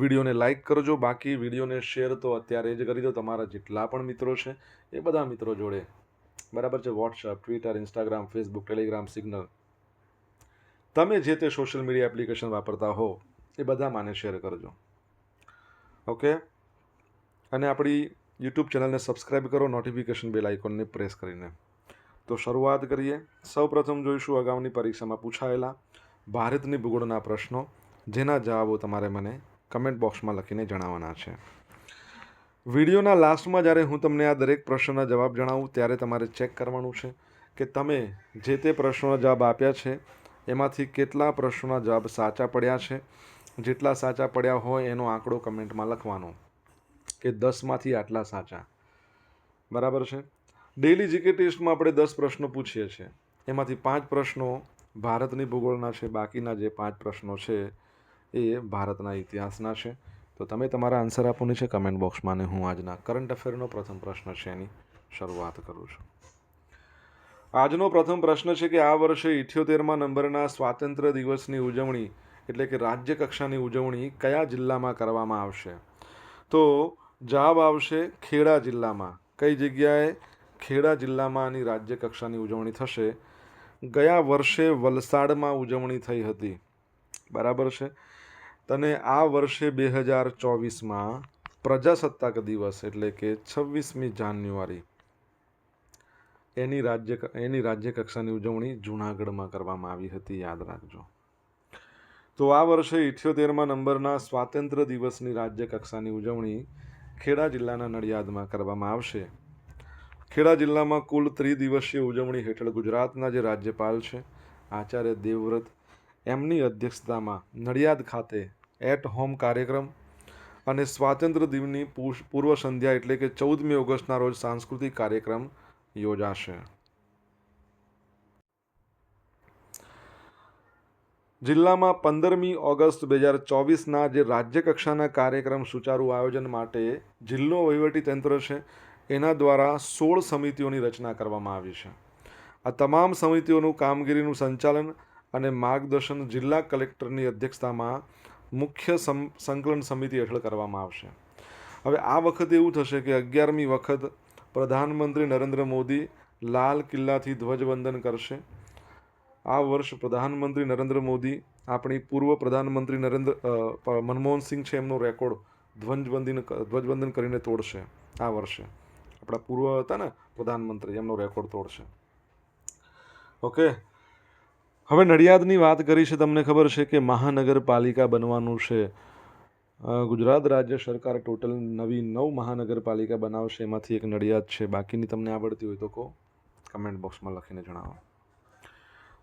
વિડીયોને લાઈક કરજો, બાકી વિડીયોને શેર તો અત્યારે જ કરી દો. તમારા જેટલા પણ મિત્રો છે, એ બધા મિત્રો જોડે. બરાબર છે WhatsApp Twitter Instagram Facebook Telegram Signal તમે જે તે સોશિયલ મીડિયા એપ્લિકેશન વાપરતા હો, એ બધા માને શેર કરજો. ઓકે? અને આપણી યુટ્યુબ ચેનલને સબસ્ક્રાઇબ કરો નોટિફિકેશન બેલ આઇકોનને પ્રેસ કરીને. તો શરૂઆત કરીએ. સૌપ્રથમ જોઈશું અગાઉની પરીક્ષામાં પૂછાયેલા ભારતની ભૂગોળના પ્રશ્નો, જેના જવાબો તમારે મને કમેન્ટ બોક્સમાં લખીને જણાવવાના છે. વિડીયોના લાસ્ટમાં જ્યારે હું તમને આ દરેક પ્રશ્નના જવાબ જણાવું, ત્યારે તમારે ચેક કરવાનું છે કે તમે જે તે પ્રશ્નોના જવાબ આપ્યા છે, એમાંથી કેટલા પ્રશ્નોના જવાબ સાચા પડ્યા છે, જેટલા સાચા પડ્યા હોય એનો આંકડો કમેન્ટમાં લખવાનો કે દસમાંથી આટલા સાચા. બરાબર છે? ડેલી જીકે ટેસ્ટમાં આપણે દસ પ્રશ્નો પૂછીએ છીએ. એમાંથી પાંચ પ્રશ્નો ભારતની ભૂગોળના છે, બાકીના જે પાંચ પ્રશ્નો છે એ ભારતના ઇતિહાસના છે. તો તમે તમારા આન્સર આપવાની છે કમેન્ટ બોક્સમાં અને હું આજના કરંટ અફેરનો પ્રથમ પ્રશ્ન છે એની શરૂઆત કરું છું. આજનો પ્રથમ પ્રશ્ન છે કે આ વર્ષે ઇઠ્યોતેરમાં નંબરના સ્વાતંત્ર્ય દિવસની ઉજવણી એટલે કે રાજ્ય કક્ષાની ઉજવણી કયા જિલ્લામાં કરવામાં આવશે? તો જવાબ આવશે ખેડા જિલ્લામાં. કઈ જગ્યાએ? ખેડા જિલ્લામાં આની રાજ્ય કક્ષાની ઉજવણી થશે. ગયા વર્ષે વલસાડમાં ઉજવણી થઈ હતી. બરાબર છે? તને આ વર્ષે બે હજાર ચોવીસમાં પ્રજાસત્તાક દિવસ એટલે કે છવ્વીસમી જાન્યુઆરી એની રાજ્ય એની રાજ્ય કક્ષાની ઉજવણી જૂનાગઢમાં કરવામાં આવી હતી, યાદ રાખજો. તો આ વર્ષે ઇઠ્યોતેરમાં નંબરના સ્વાતંત્ર્ય દિવસની રાજ્ય કક્ષાની ઉજવણી ખેડા જિલ્લાના નડિયાદમાં કરવામાં આવશે. ખેડા જિલ્લામાં કુલ ત્રિદિવસીય ઉજવણી હેઠળ ગુજરાતના જે રાજ્યપાલ છે, આચાર્ય દેવવ્રત એમની અધ્યક્ષતામાં નડિયાદ ખાતે એટ હોમ કાર્યક્રમ અને સ્વાતંત્ર્ય દિનની પૂર્વ સંધ્યા એટલે કે ચૌદમી ઓગસ્ટના રોજ સાંસ્કૃતિક કાર્યક્રમ યોજાશે. જિલ્લામાં પંદરમી ઓગસ્ટ બે હજાર ચોવીસના જે રાજ્ય કક્ષાના કાર્યક્રમ સુચારુ આયોજન માટે જિલ્લો તંત્ર છે, એના દ્વારા સોળ સમિતિઓની રચના કરવામાં આવી છે. આ તમામ સમિતિઓનું કામગીરીનું સંચાલન અને માર્ગદર્શન જિલ્લા કલેક્ટરની અધ્યક્ષતામાં મુખ્ય સંકલન સમિતિ હેઠળ કરવામાં આવશે. હવે આ વખતે એવું થશે કે અગિયારમી વખત પ્રધાનમંત્રી નરેન્દ્ર મોદી લાલ કિલ્લાથી ધ્વજવંદન કરશે. આ વર્ષ પ્રધાનમંત્રી નરેન્દ્ર મોદી, આપણી પૂર્વ પ્રધાનમંત્રી નરેન્દ્ર મનમોહનસિંહ મનમોહન સિંહ છે એમનો રેકોર્ડ ધ્વજવંદન ધ્વજવંદન કરીને તોડશે આ વર્ષે. આપણા પૂર્વ હતા ને પ્રધાનમંત્રી, એમનો રેકોર્ડ તોડશે. ઓકે. હવે નડિયાદની વાત કરી છે, તમને ખબર છે કે મહાનગરપાલિકા બનવાનું છે. ગુજરાત રાજ્ય સરકાર ટોટલ નવી નવ મહાનગરપાલિકા બનાવશે, એમાંથી એક નડિયાદ છે. બાકીની તમને આવડતી હોય તો કહો. કમેન્ટ બોક્સમાં લખીને જણાવો.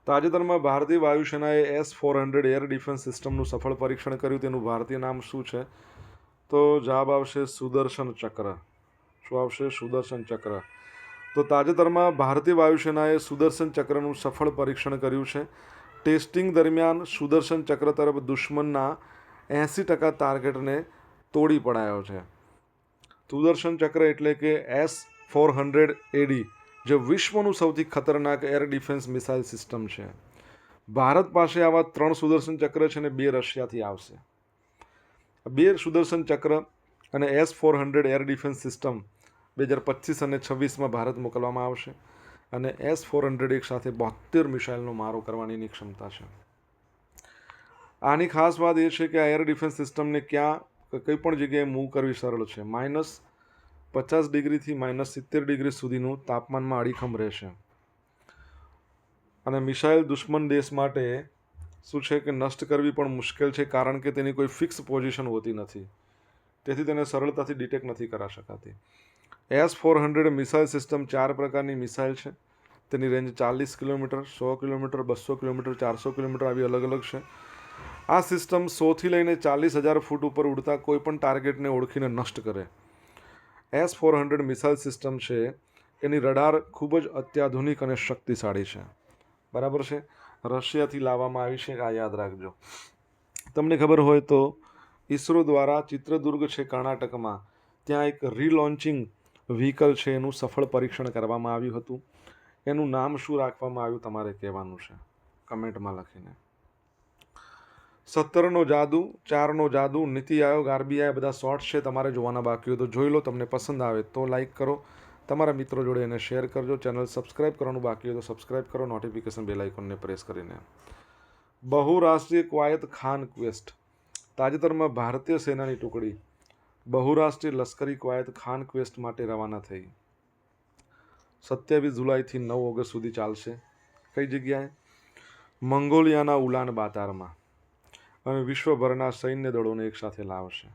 તાજેતરમાં ભારતીય વાયુસેનાએ S four hundred air defence સિસ્ટમનું સફળ પરીક્ષણ કર્યું. તેનું ભારતીય નામ શું છે? તો જવાબ આવશે સુદર્શન ચક્ર. શું આવશે? સુદર્શન ચક્ર. તો તાજેતરમાં ભારતીય વાયુસેનાએ સુદર્શન ચક્રનું સફળ પરીક્ષણ કર્યું છે. ટેસ્ટિંગ દરમિયાન સુદર્શન ચક્ર તરફ દુશ્મનના એંસી ટકા ટાર્ગેટને તોડી પડાયો છે. સુદર્શન ચક્ર એટલે કે એસ ફોર હંડ્રેડ એડી, જે વિશ્વનું સૌથી ખતરનાક એર ડિફેન્સ મિસાઇલ સિસ્ટમ છે. ભારત પાસે આવા ત્રણ સુદર્શન ચક્ર છે અને બે રશિયાથી આવશે. બે સુદર્શન ચક્ર અને S four hundred air defence system બે હજાર પચીસ અને છવ્વીસમાં ભારત મોકલવામાં આવશે અને એસ ફોર હંડ્રેડ એક સાથે બોતેર મિસાઇલનો મારો કરવાની એની ક્ષમતા છે. આની ખાસ વાત એ છે કે આ એર ડિફેન્સ સિસ્ટમને ક્યાં કંઈ પણ જગ્યાએ મૂવ કરવી સરળ છે. માઇનસ પચાસ ડિગ્રીથી માઇનસ સિત્તેર ડિગ્રી સુધીનું તાપમાનમાં અડીખમ રહેશે. અને મિસાઇલ દુશ્મન દેશ માટે શું છે કે નષ્ટ કરવી પણ મુશ્કેલ છે કારણ કે તેની કોઈ ફિક્સ પોઝિશન હોતી નથી. તેથી તેને સરળતાથી ડિટેક્ટ નથી કરા શકાતી. S four hundred missile system ચાર પ્રકારની મિસાઇલ છે. તેની રેન્જ ચાલીસ કિલોમીટર, સો કિલોમીટર, બસો કિલોમીટર, ચારસો કિલોમીટર આવી અલગ અલગ છે. આ સિસ્ટમ સોથી લઈને ચાલીસ હજાર ફૂટ ઉપર ઉડતા કોઈ પણ ટાર્ગેટને ઓળખીને નષ્ટ કરે. S four hundred missile system છે. એની રડાર ખૂબ જ અત્યાધુનિક અને શક્તિશાળી છે. બરાબર છે? રશિયાથી લાવવામાં આવી છે. આ યાદ રાખજો. તમને ખબર હોય તો ઈસરો દ્વારા ચિત્રદુર્ગ છે કર્ણાટકમાં. ત્યાં એક રીલોન્ચિંગ વ્હીકલ છે, એનું સફળ પરીક્ષણ કરવામાં આવ્યું હતું. એનું નામ શું રાખવામાં આવ્યું તમારે કહેવાનું છે? કમેન્ટમાં લખીને. સત્તરનો જાદુ, ચારનો જાદુ, નીતિ આયોગ, આરબીઆઈ બધા શોર્ટ્સ છે, તમારે જોવાના બાકી હોય તો જોઈ લો, તમને પસંદ આવે તો લાઇક કરો. તમારા મિત્રો જોડે એને શેર કરજો ચેનલ સબસ્ક્રાઇબ કરવાનું બાકી હોય તો સબસ્ક્રાઇબ કરો નોટિફિકેશન બેલ આઇકોનને પ્રેસ કરીને. બહુરાષ્ટ્રીય ક્વાયત ખાન ક્વેસ્ટ તાજેતરમાં ભારતીય સેનાની ટુકડી બહુરાષ્ટ્રીય લશ્કરી ક્વાયત ખાન ક્વેસ્ટ માટે રવાના થઈ. સત્યાવીસ જુલાઈથી નવ ઓગસ્ટ સુધી ચાલશે. કઈ જગ્યાએ? મંગોલિયાના ઉલાન બાતારમાં. અને વિશ્વભરના સૈન્ય દળોને એકસાથે લાવશે.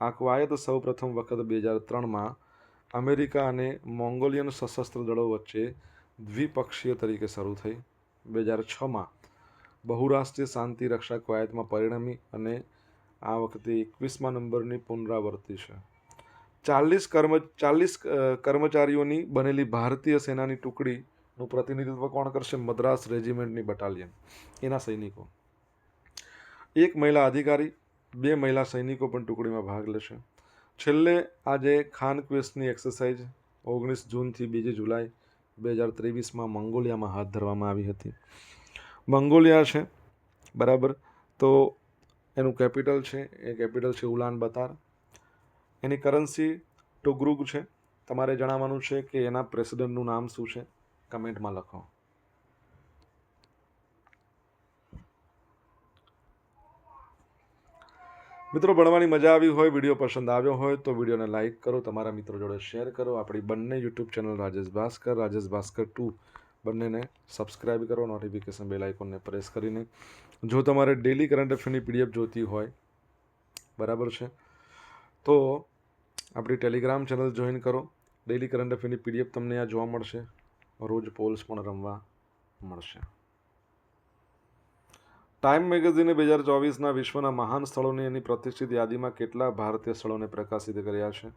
આ કવાયત સૌપ્રથમ વખત બે હજાર ત્રણમાં અમેરિકા અને મોંગોલિયન સશસ્ત્ર દળો વચ્ચે દ્વિપક્ષીય તરીકે શરૂ થઈ. બે હજાર છમાં બહુરાષ્ટ્રીય શાંતિ રક્ષા કવાયતમાં પરિણમી અને આ વખતે એકવીસમા નંબરની પુનરાવર્તિ છે. ચાલીસ કર્મ, ચાલીસ કર્મચારીઓની બનેલી ભારતીય સેનાની ટુકડીનું પ્રતિનિધિત્વ કોણ કરશે? મદ્રાસ રેજિમેન્ટની બટાલિયન. એના સૈનિકો. એક મહિલા અધિકારી, બે મહિલા સૈનિકો પણ ટુકડીમાં ભાગ લેશે. છેલ્લે આજે ખાન ક્વેસ્ટની એક્સરસાઇઝ, ઓગણીસ જૂનથી બીજી જુલાઈ બે હજાર ત્રેવીસમાં મંગોલિયામાં હાથ ધરવામાં આવી હતી. મંગોલિયા છે, બરાબર? તો એનું કેપિટલ છે, એ કેપિટલ છે ઉલાન બતાર. એની કરન્સી ટુગ્રુગ છે. તમારે જણાવવાનું છે કે એના પ્રેસિડેન્ટનું નામ શું છે? કમેન્ટમાં લખો. મિત્રો, ભણવાની મજા આવી હોય, વીડિયો પસંદ આવ્યો હોય, તો વિડીયોને લાઇક કરો, તમારા મિત્રો જોડે શેર કરો. આપણી બંને YouTube channel Rajesh Bhaskar Rajesh Bhaskar two બંનેને સબસ્ક્રાઇબ કરો નોટિફિકેશન બેલ આઇકોનને પ્રેસ કરીને. જો તમારે ડેલી કરંટ અફેરની પીડીએફ જોતી હોય, બરાબર છે? તો આપણી ટેલિગ્રામ ચેનલ જોઈન કરો. ડેલી કરંટ અફેરની પીડીએફ તમને આ જોવા મળશે. રોજ પોલ્સ પણ રમવા મળશે. ટાઈમ મેગેઝિને બે હજાર ચોવીસના વિશ્વના મહાન સ્થળોની એની પ્રતિષ્ઠિત યાદીમાં કેટલા ભારતીય સ્થળોને પ્રકાશિત કર્યા છે?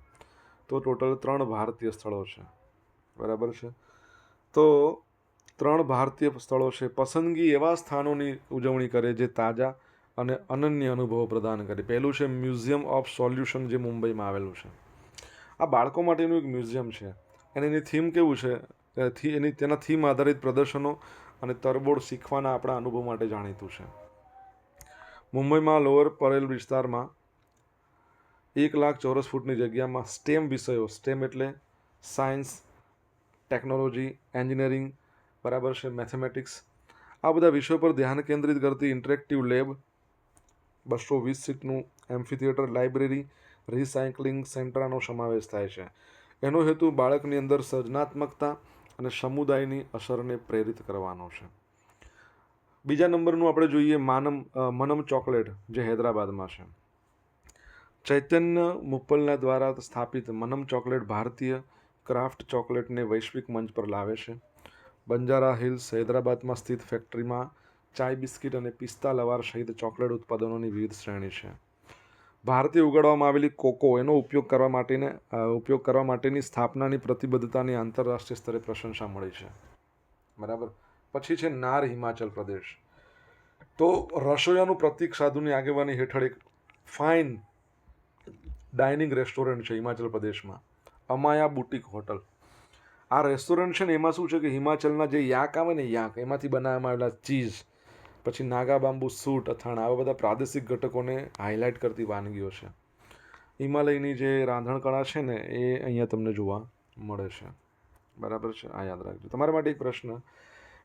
તો ટોટલ ત્રણ ભારતીય સ્થળો છે. બરાબર છે? તો ત્રણ ભારતીય સ્થળો છે. પસંદગી એવા સ્થાનોની ઉજવણી કરે જે તાજા અને અનન્ય અનુભવો પ્રદાન કરે. પહેલું છે મ્યુઝિયમ ઓફ સોલ્યુશન જે મુંબઈમાં આવેલું છે. આ બાળકો માટેનું એક મ્યુઝિયમ છે. અને એની થીમ કેવું છે? એની, તેના થીમ આધારિત પ્રદર્શનો અને તરબોળ શીખવાના આપણા અનુભવ માટે જાણીતું છે. મુંબઈમાં લોઅર પરેલ વિસ્તારમાં એક લાખ ચોરસ ફૂટની જગ્યામાં સ્ટેમ વિષયો, સ્ટેમ એટલે સાયન્સ, ટેકનોલોજી, એન્જિનિયરિંગ બરાબર છે મેથેમેટિક્સ આ બધા વિષયો પર ધ્યાન કેન્દ્રિત કરતી ઇન્ટરેક્ટિવ લેબ બસો વીસ સીટનું એમ્ફી થિયેટર લાઇબ્રેરી રિસાયકલિંગ સેન્ટરનો સમાવેશ થાય છે. એનો હેતુ બાળકની અંદર સર્જનાત્મકતા અને સમુદાયની અસરને પ્રેરિત કરવાનો છે. બીજા નંબરનું આપણે જોઈએ માનમ મનમ ચોકલેટ, જે હૈદરાબાદમાં છે. ચૈતન્ય મુપ્પલના દ્વારા સ્થાપિત મનમ ચોકલેટ ભારતીય ક્રાફ્ટ ચોકલેટને વૈશ્વિક મંચ પર લાવે છે. બંજારા હિલ્સ હૈદરાબાદમાં સ્થિત ફેક્ટરીમાં ચાય બિસ્કિટ અને પિસ્તા લવાર સહિત ચોકલેટ ઉત્પાદનોની વિવિધ શ્રેણી છે. ભારતીય ઉગાડવામાં આવેલી કોકો એનો ઉપયોગ કરવા માટેને ઉપયોગ કરવા માટેની સ્થાપનાની પ્રતિબદ્ધતાની આંતરરાષ્ટ્રીય સ્તરે પ્રશંસા મળી છે. બરાબર? પછી છે નાર હિમાચલ પ્રદેશ. તો રસોઈયાનું પ્રતિક સાધુની આગેવાની હેઠળ એક ફાઇન ડાઇનિંગ રેસ્ટોરન્ટ છે હિમાચલ પ્રદેશમાં. Amaya boutique hotel. આ રેસ્ટોરન્ટ છે ને, એમાં શું છે કે હિમાચલના જે યાક આવે ને યાક એમાંથી બનાવવામાં આવેલા ચીઝ પછી નાગા બાંબુ સૂટ, અથાણા, આવા બધા પ્રાદેશિક ઘટકોને હાઇલાઇટ કરતી વાનગીઓ છે. હિમાલયની જે રાંધણકળા છે ને, એ અહીંયા તમને જોવા મળે છે. બરાબર છે? આ યાદ રાખજો. તમારા માટે એક પ્રશ્ન.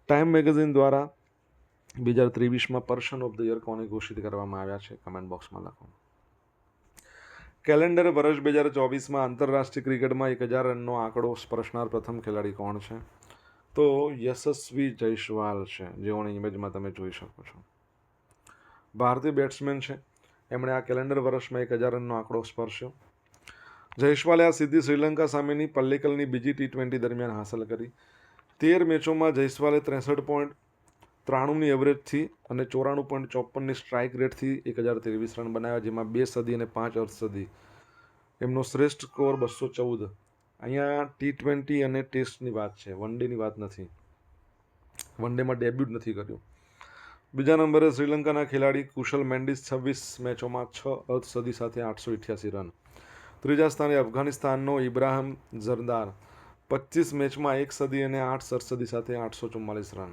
ટાઈમ મેગેઝિન દ્વારા બે હજાર ત્રેવીસમાં પર્સન ઓફ ધ યર કોને ઘોષિત કરવામાં આવ્યા છે? કમેન્ટ બોક્સમાં લખો. કેલેન્ડર વર્ષ બે હજાર ચોવીસમાં આંતરરાષ્ટ્રીય ક્રિકેટમાં એક હજાર રનનો આંકડો સ્પર્શનાર પ્રથમ ખેલાડી કોણ છે? તો યશસ્વી જયસ્વાલ છે, જેઓની ઇમેજમાં તમે જોઈ શકો છો. ભારતીય બેટ્સમેન છે. એમણે આ કેલેન્ડર વર્ષમાં એક હજાર રનનો આંકડો સ્પર્શ્યો. જયસ્વાલે આ સિદ્ધિ શ્રીલંકા સામેની પલ્લેકલની બીજી ટી ટ્વેન્ટી દરમિયાન હાંસલ કરી. તેર મેચોમાં જયસ્વાલે ત્રેસઠ પોઈન્ટ ત્રાણુંની એવરેજથી અને ચોરાણું પોઈન્ટ ચોપનની સ્ટ્રાઇક રેટથી એક હજાર ત્રેવીસ રન બનાવ્યા, જેમાં બે સદી અને પાંચ અર્થ સદી. એમનો શ્રેષ્ઠ સ્કોર બસો ચૌદ. અહીંયા ટી ટ્વેન્ટી અને ટેસ્ટની વાત છે વન ડેની વાત નથી. વન ડેમાં ડેબ્યુટ નથી કર્યું. બીજા નંબરે શ્રીલંકાના ખેલાડી કુશલ મેન્ડિસ છવ્વીસ મેચોમાં છ અર્થ સદી સાથે આઠસો ઇઠ્યાસી રન. ત્રીજા સ્થાને અફઘાનિસ્તાનનો ઇબ્રાહિમ ઝરદાર પચીસ મેચમાં એક સદી અને આઠ સરસદી સાથે આઠસો ચુમ્માલીસ રન.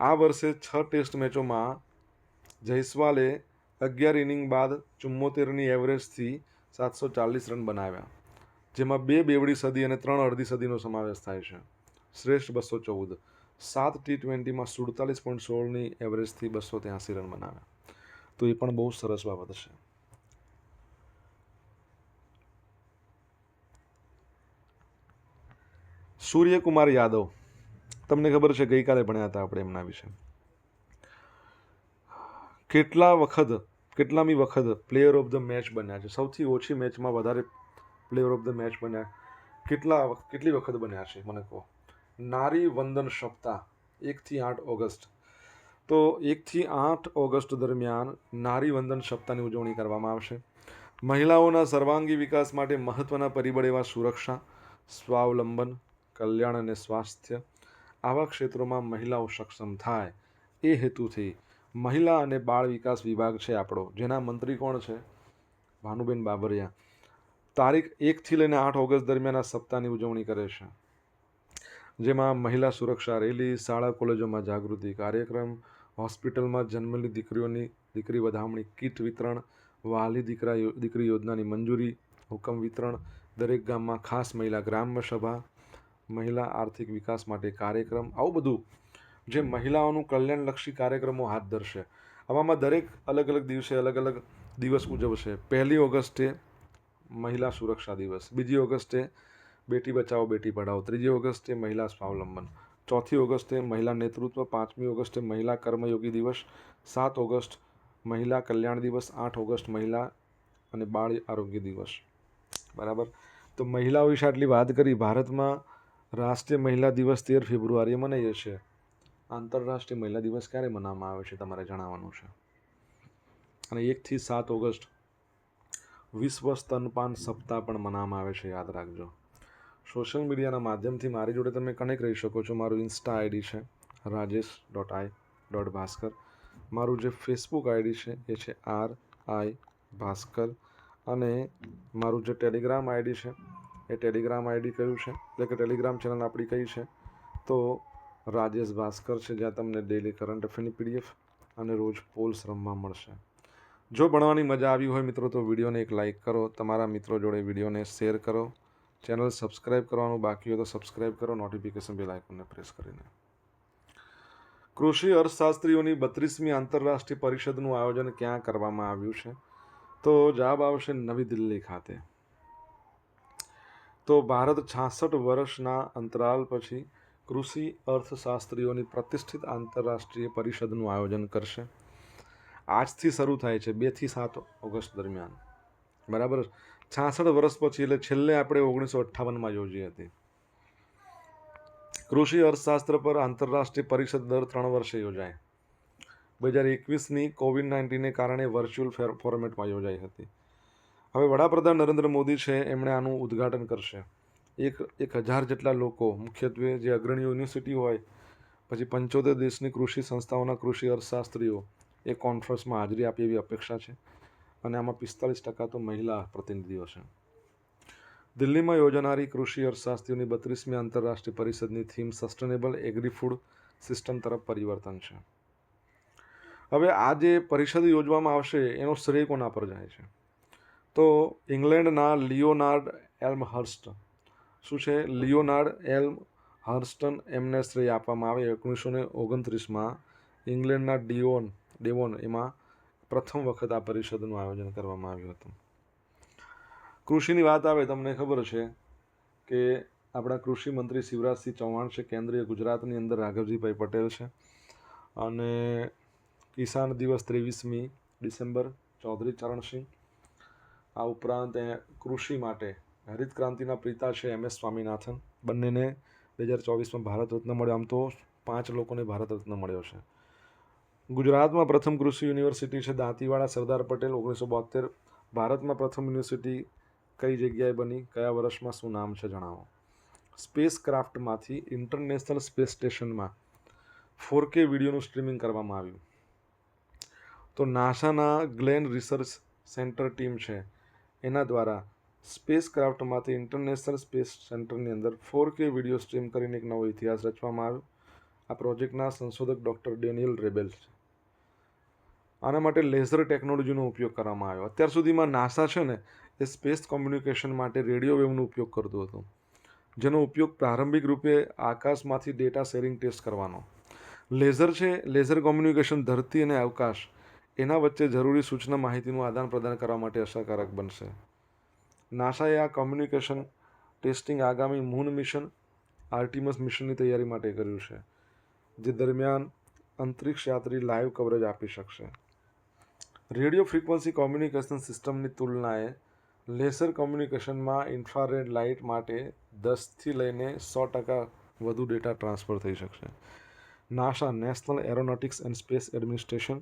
આ વર્ષે છ ટેસ્ટ મેચોમાં જયસ્વાલે અગિયાર ઇનિંગ બાદ ચુમ્મોતેરની એવરેજથી સાતસો ચાલીસ રન બનાવ્યા, જેમાં બે બેવડી સદી અને ત્રણ અડધી સદીનો સમાવેશ થાય છે. શ્રેષ્ઠ બસો ચૌદ, સાત ટી ટ્વેન્ટીમાં સુડતાલીસ પોઈન્ટ સોળની એવરેજથી બસો ત્યાંસી રન બનાવ્યા. તો એ પણ બહુ સરસ બાબત છે સૂર્યકુમાર યાદવ તમને ખબર છે, ગઈકાલે ભણ્યા હતા આપણે એમના વિશે. કેટલા વખત, કેટલામી વખત પ્લેયર ઓફ ધ મેચ બન્યા છે? સૌથી ઓછી મેચમાં વધારે પ્લેયર ઓફ ધ મેચ બન્યા. કેટલા કેટલી વખત બન્યા છે, મને કહો? નારી વંદન સપ્તાહ, એકથી આઠ ઓગસ્ટ. તો એકથી આઠ ઓગસ્ટ દરમિયાન નારી વંદન સપ્તાહની ઉજવણી કરવામાં આવશે. મહિલાઓના સર્વાંગી વિકાસ માટે મહત્ત્વના પરિબળ એવા સુરક્ષા, સ્વાવલંબન, કલ્યાણ અને સ્વાસ્થ્ય. આવા ક્ષેત્રોમાં મહિલાઓ સક્ષમ થાય. એ હેતુથી મહિલા અને બાળ વિકાસ વિભાગ છે આપણો. જેના મંત્રી કોણ છે? ભાનુબેન બાબરિયા. તારીખ એકથી લઈને આઠ ઓગસ્ટ દરમિયાન આ સપ્તાહની ઉજવણી કરે છે. જેમાં મહિલા સુરક્ષા રેલી, શાળા કોલેજોમાં જાગૃતિ કાર્યક્રમ, હોસ્પિટલમાં જન્મેલી દીકરીઓની દીકરી વધામણી કીટ વિતરણ, વાલી દીકરા દીકરી યોજનાની મંજૂરી, હુકમ વિતરણ, દરેક ગામમાં ખાસ મહિલા ગ્રામ્ય સભા મહિલા આર્થિક વિકાસ માટે કાર્યક્રમ, આવું બધું જે મહિલાઓનું કલ્યાણલક્ષી કાર્યક્રમો હાથ ધરશે. આવામાં દરેક અલગ અલગ દિવસે અલગ અલગ દિવસ ઉજવશે. પહેલી ઓગસ્ટે મહિલા સુરક્ષા દિવસ, બીજી ઓગસ્ટે બેટી બચાવો, બેટી પઢાઓ ત્રીજી ઓગસ્ટે મહિલા સ્વાવલંબન, ચોથી ઓગસ્ટે મહિલા નેતૃત્વ, પાંચમી ઓગસ્ટે મહિલા કર્મયોગી દિવસ, સાત ઓગસ્ટ મહિલા કલ્યાણ દિવસ, આઠ ઓગસ્ટ મહિલા અને બાળ આરોગ્ય દિવસ. બરાબર? તો મહિલાઓ વિશે આટલી વાત કરી. ભારતમાં રાષ્ટ્રીય મહિલા દિવસ તેર ફેબ્રુઆરીએ મનાઈએ છીએ આંતરરાષ્ટ્રીય મહિલા દિવસ ક્યારે મનાવવામાં આવે છે તમારે જણાવવાનું છે? અને એકથી સાત ઓગસ્ટ વિશ્વ સ્તનપાન સપ્તાહ પણ મનાવવામાં આવે છે, યાદ રાખજો. સોશિયલ મીડિયાના માધ્યમથી મારી જોડે તમે કનેક્ટ રહી શકો છો. મારું ઇન્સ્ટા આઈડી છે Rajesh dot I dot Bhaskar મારું જે ફેસબુક આઈડી છે, એ છે આર આઈ ભાસ્કર. અને મારું જે ટેલિગ્રામ આઈડી છે એ ટેલિગ્રામ આઈડી કયું છે? એટલે કે ટેલિગ્રામ ચેનલ આપણી કઈ છે? તો રાજેશ ભાસ્કર છે, જ્યાં તમને ડેલી કરંટ અફેરની પીડીએફ અને રોજ પોલ્સ રમવા મળશે. જો ભણવાની મજા આવી હોય મિત્રો, તો વિડીયોને એક લાઇક કરો, તમારા મિત્રો જોડે વિડીયોને શેર કરો ચેનલ સબસ્ક્રાઇબ કરવાનું બાકી હોય તો સબસ્ક્રાઇબ કરો નોટિફિકેશન બેલ આઇકોનને પ્રેસ કરીને. કૃષિ અર્થશાસ્ત્રીઓની બત્રીસમી આંતરરાષ્ટ્રીય પરિષદનું આયોજન ક્યાં કરવામાં આવ્યું છે? તો જવાબ આવશે નવી દિલ્હી ખાતે. તો ભારત છાસઠ વર્ષના અંતરાલ પછી કૃષિ અર્થશાસ્ત્રીઓની પ્રતિષ્ઠિત આંતરરાષ્ટ્રીય પરિષદનું આયોજન કરશે. આજથી શરૂ થાય છે બેથી સાત ઓગસ્ટ દરમિયાન. બરાબર છાસઠ વર્ષ પછી એટલે છેલ્લે આપણે ઓગણીસો અઠ્ઠાવનમાં યોજી હતી. કૃષિ અર્થશાસ્ત્ર પર આંતરરાષ્ટ્રીય પરિષદ દર ત્રણ વર્ષે યોજાય. બે હજાર એકવીસની કોવિડ નાઇન્ટીનને કારણે વર્ચ્યુઅલ ફેર ફોર્મેટમાં યોજાઈ હતી. હવે વડાપ્રધાન નરેન્દ્ર મોદી છે, એમણે આનું ઉદ્ઘાટન કરશે. એક એક હજાર જેટલા લોકો, મુખ્યત્વે જે અગ્રણી યુનિવર્સિટી હોય, પછી પંચોતેર દેશની કૃષિ સંસ્થાઓના કૃષિ અર્થશાસ્ત્રીઓ, એ કોન્ફરન્સમાં હાજરી આપે એવી અપેક્ષા છે. અને આમાં પિસ્તાલીસ ટકા તો મહિલા પ્રતિનિધિઓ છે. દિલ્હીમાં યોજાનારી કૃષિ અર્થશાસ્ત્રીઓની બત્રીસમી આંતરરાષ્ટ્રીય પરિષદની theme sustainable agri food system તરફ પરિવર્તન છે. હવે આ જે પરિષદ યોજવામાં આવશે, એનો શ્રેય કોના પર જાય છે? તો ઇંગ્લેન્ડના લિયોનાર્ડ એલ્મ હર્સ્ટ શું છે? લિયોનાર્ડ એલ્મ હર્સ્ટન એમને શ્રેય આપવામાં આવે ઓગણીસો ને ઓગણત્રીસમાં. ઇંગ્લેન્ડના ડિયોન, ડેવોન એમાં પ્રથમ વખત આ પરિષદનું આયોજન કરવામાં આવ્યું હતું. કૃષિની વાત આવે તમને ખબર છે કે આપણા કૃષિ મંત્રી શિવરાજસિંહ ચૌહાણ છે, કેન્દ્રીય ગુજરાતની અંદર રાઘવજીભાઈ પટેલ છે અને કિસાન દિવસ ત્રેવીસમી ડિસેમ્બર ચૌધરી ચરણસિંહ આ ઉપરાંત એ કૃષિ માટે હરિત ક્રાંતિના પિતા છે એમ. એસ. સ્વામિનાથન. બંનેને બે હજાર ચોવીસમાં ભારત રત્ન મળ્યો. આમ તો પાંચ લોકોને ભારત રત્ન મળ્યો છે. ગુજરાતમાં પ્રથમ કૃષિ યુનિવર્સિટી છે દાંતીવાડા. સરદાર પટેલ ઓગણીસો બોતેર ભારતમાં પ્રથમ યુનિવર્સિટી કઈ જગ્યાએ બની? કયા વર્ષમાં? શું નામ છે જણાવો? સ્પેસ ક્રાફ્ટમાંથી ઇન્ટરનેશનલ સ્પેસ સ્ટેશનમાં ફોર કે વિડીયોનું સ્ટ્રીમિંગ કરવામાં આવ્યું. તો નાસાના ગ્લેન રિસર્ચ સેન્ટર ટીમ છે. એના દ્વારા સ્પેસ ક્રાફ્ટમાંથી ઇન્ટરનેશનલ સ્પેસ સેન્ટરની અંદર ફોર કે વીડિયો સ્ટ્રીમ કરીને એક નવો ઇતિહાસ રચવામાં આવ્યો. આ પ્રોજેક્ટના સંશોધક ડૉક્ટર ડેનિયલ રેબેલ છે. આના માટે લેઝર ટેકનોલોજીનો ઉપયોગ કરવામાં આવ્યો. અત્યાર સુધીમાં નાસા છે ને, એ સ્પેસ કોમ્યુનિકેશન માટે રેડિયો વેવનો ઉપયોગ કરતું હતું, જેનો ઉપયોગ પ્રારંભિક રૂપે આકાશમાંથી ડેટા શેરિંગ ટેસ્ટ કરવાનો. લેઝર છે, લેઝર કોમ્યુનિકેશન ધરતી અને અવકાશ એના વચ્ચે જરૂરી સૂચના માહિતીનું આદાન પ્રદાન કરવા માટે અસરકારક બનશે. નાસાએ આ કોમ્યુનિકેશન ટેસ્ટિંગ આગામી મૂન મિશન, આર્ટિમસ મિશનની તૈયારી માટે કર્યું છે, જે દરમિયાન અંતરિક્ષ યાત્રી લાઈવ કવરેજ આપી શકશે. રેડિયો ફ્રીક્વન્સી કોમ્યુનિકેશન સિસ્ટમની તુલનાએ લેસર કોમ્યુનિકેશનમાં ઇન્ફ્રારેડ લાઇટ માટે દસથી લઈને સો ટકા વધુ ડેટા ટ્રાન્સફર થઈ શકશે. NASA national aeronautics and space administration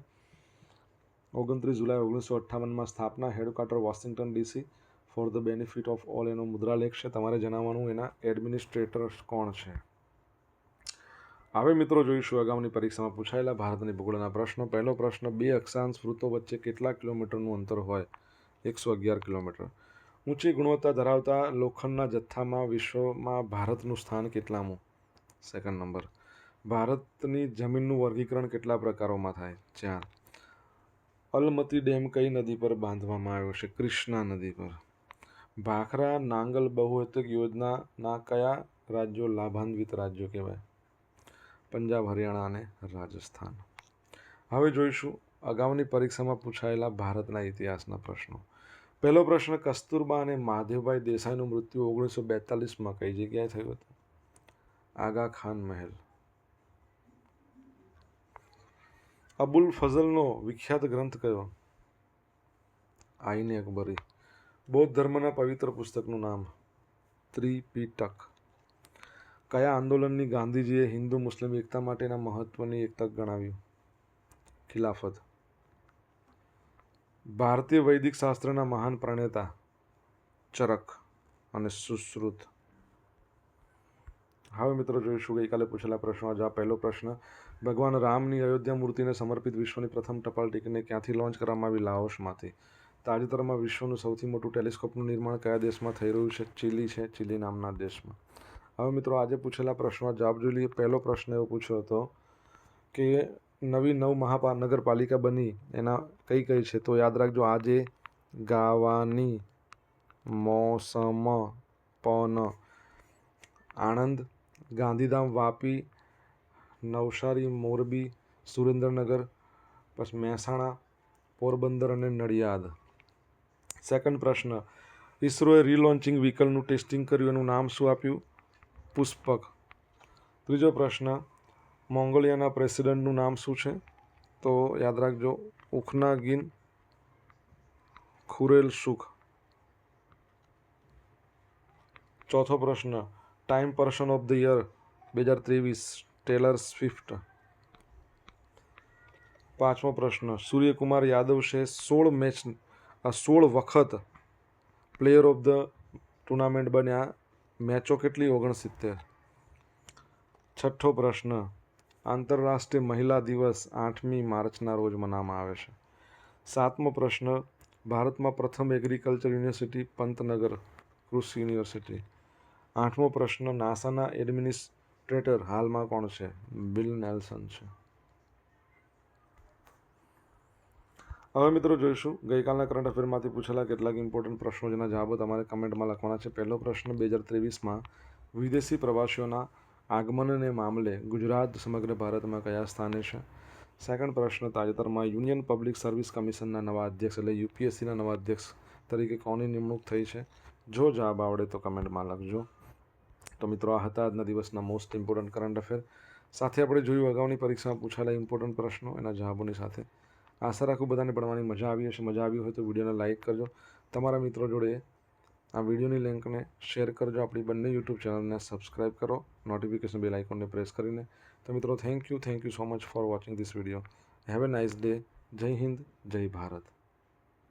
ઓગણત્રીસ જુલાઈ ઓગણીસો અઠ્ઠાવનમાં સ્થાપના headquarter Washington DC for the benefit of all એનો મુદ્રાલેખ છે. તમારે જણાવવાનું એના એડમિનિસ્ટ્રેટર કોણ છે? હવે મિત્રો જોઈશું અગાઉની પરીક્ષામાં પૂછાયેલા ભારતની ભૂગોળના પ્રશ્નો. પહેલો પ્રશ્ન, બે અક્ષાંશ વૃત્તો વચ્ચે કેટલા કિલોમીટરનું અંતર હોય? એકસો અગિયાર કિલોમીટર. ઊંચી ગુણવત્તા ધરાવતા લોખંડના જથ્થામાં વિશ્વમાં ભારતનું સ્થાન કેટલામું? સેકન્ડ નંબર, ભારતની જમીનનું વર્ગીકરણ કેટલા પ્રકારોમાં થાય? ચાર. અલમતી ડેમ કઈ નદી પર બાંધવામાં આવ્યો છે? કૃષ્ણા નદી પર. ભાખરા, નાંગલ બહુહેતુક યોજનાના કયા રાજ્યો લાભાન્વિત રાજ્યો કહેવાય? પંજાબ, હરિયાણા અને રાજસ્થાન. હવે જોઈશું અગાઉની પરીક્ષામાં પૂછાયેલા ભારતના ઇતિહાસના પ્રશ્નો. પહેલો પ્રશ્ન, કસ્તુરબા અને માધવભાઈ દેસાઈનું મૃત્યુ ઓગણીસો બેતાલીસમાં કઈ જગ્યાએ થયું હતું? આગા ખાન મહેલ. અબુલ ફઝલનો વિખ્યાત ગ્રંથ કયો? આઈને અકબરી. બૌદ્ધ ધર્મના પવિત્ર પુસ્તકનું નામ ત્રિપીટક. કયા આંદોલનની ગાંધીજીએ હિન્દુ મુસ્લિમ એકતા માટેના મહત્વની એક ગણાવ્યું? ખિલાફત. ભારતીય વૈદિક શાસ્ત્રના મહાન પ્રણેતા, ચરક અને સુશ્રુત. હવે મિત્રો જોઈશું, ગઈકાલે પૂછેલા પ્રશ્નો. આ પહેલો પ્રશ્ન ભગવાન રામની અયોધ્યા મૂર્તિને સમર્પિત વિશ્વની પ્રથમ ટપાલ ટિકિટને ક્યાંથી લોન્ચ કરવામાં આવી લાઓસમાંથી? તાજેતરમાં વિશ્વનું સૌથી મોટું ટેલિસ્કોપનું નિર્માણ કયા દેશમાં થઈ રહ્યું છે? ચીલી છે, ચીલી નામના દેશમાં. હવે મિત્રો, આજે પૂછેલા પ્રશ્નો જવાબ જોઈ લઈએ પહેલો પ્રશ્ન એવો પૂછ્યો હતો કે નવી નવ મહાપા, નગરપાલિકા બની, એના કઈ કઈ છે? તો યાદ રાખજો, આજે ગાવાની મોસમ, પન, આણંદ, ગાંધીધામ, વાપી નવસારી, મોરબી, સુરેન્દ્રનગર પછી મહેસાણા, પોરબંદર અને નડિયાદ. સેકન્ડ પ્રશ્ન. ઇસરોએ રીલોન્ચિંગ વ્હીકલનું ટેસ્ટિંગ કર્યું. એનું નામ શું આપ્યું? પુષ્પક. ત્રીજો પ્રશ્ન. મોંગોલિયાના પ્રેસિડેન્ટનું નામ શું છે? તો યાદ રાખજો ઉખનાગિન ખુરેલ સુખ. ચોથો પ્રશ્ન. Time person of the year બે હજાર ત્રેવીસ. Taylor Swift? પાંચમો પ્રશ્ન. સૂર્યકુમાર યાદવ છે સોળ મેચ સોળ વખત પ્લેયર ઓફ ધ ટુર્નામેન્ટ બન્યા. મેચો કેટલી? ઓગણસિત્તેર. છઠ્ઠો પ્રશ્ન. આંતરરાષ્ટ્રીય મહિલા દિવસ આઠમી માર્ચના રોજ મનાવવામાં આવે છે. સાતમો પ્રશ્ન. ભારતમાં પ્રથમ એગ્રીકલ્ચર યુનિવર્સિટી પંતનગર કૃષિ યુનિવર્સિટી આઠમો પ્રશ્ન. નાસાના એડમિનિસ્ટ્રેટર હાલમાં કોણ છે? બિલ નેલ્સન છે. હવે મિત્રો જોઈશું, ગઈકાલના કરંટ અફેરમાંથી પૂછેલા કેટલાક ઇમ્પોર્ટન્ટ પ્રશ્નો જેના જવાબો તમારે કમેન્ટમાં લખવાના છે. પહેલો પ્રશ્ન, બે હજાર ત્રેવીસમાં વિદેશી પ્રવાસીઓના આગમનને મામલે ગુજરાત સમગ્ર ભારતમાં કયા સ્થાને છે? સેકન્ડ પ્રશ્ન, તાજેતરમાં યુનિયન પબ્લિક સર્વિસ કમિશનના નવા અધ્યક્ષ એટલે યુપીએસસીના નવા અધ્યક્ષ તરીકે કોની નિમણૂક થઈ છે? જો જવાબ આવડે તો કમેન્ટમાં લખજો. તો મિત્રો, આ હતા આજના દિવસના મોસ્ટ ઇમ્પોર્ટન્ટ કરંટ અફેર સાથે આપણે જોયું, અગાઉની પરીક્ષામાં પૂછાયેલા ઇમ્પોર્ટન્ટ પ્રશ્નો, એના જવાબોની સાથે. આશા રાખું બધાને ભણવાની મજા આવી હશે. મજા આવી હોય તો વિડીયોને લાઇક કરજો. તમારા મિત્રો જોડે આ વિડીયોની લિંકને શેર કરજો. આપણી બંને યુટ્યુબ ચેનલને સબસ્ક્રાઇબ કરો. નોટિફિકેશન બેલ આઇકોનને પ્રેસ કરીને. તો મિત્રો thank you thank you so much for watching this video have a nice day જય હિન્દ જય ભારત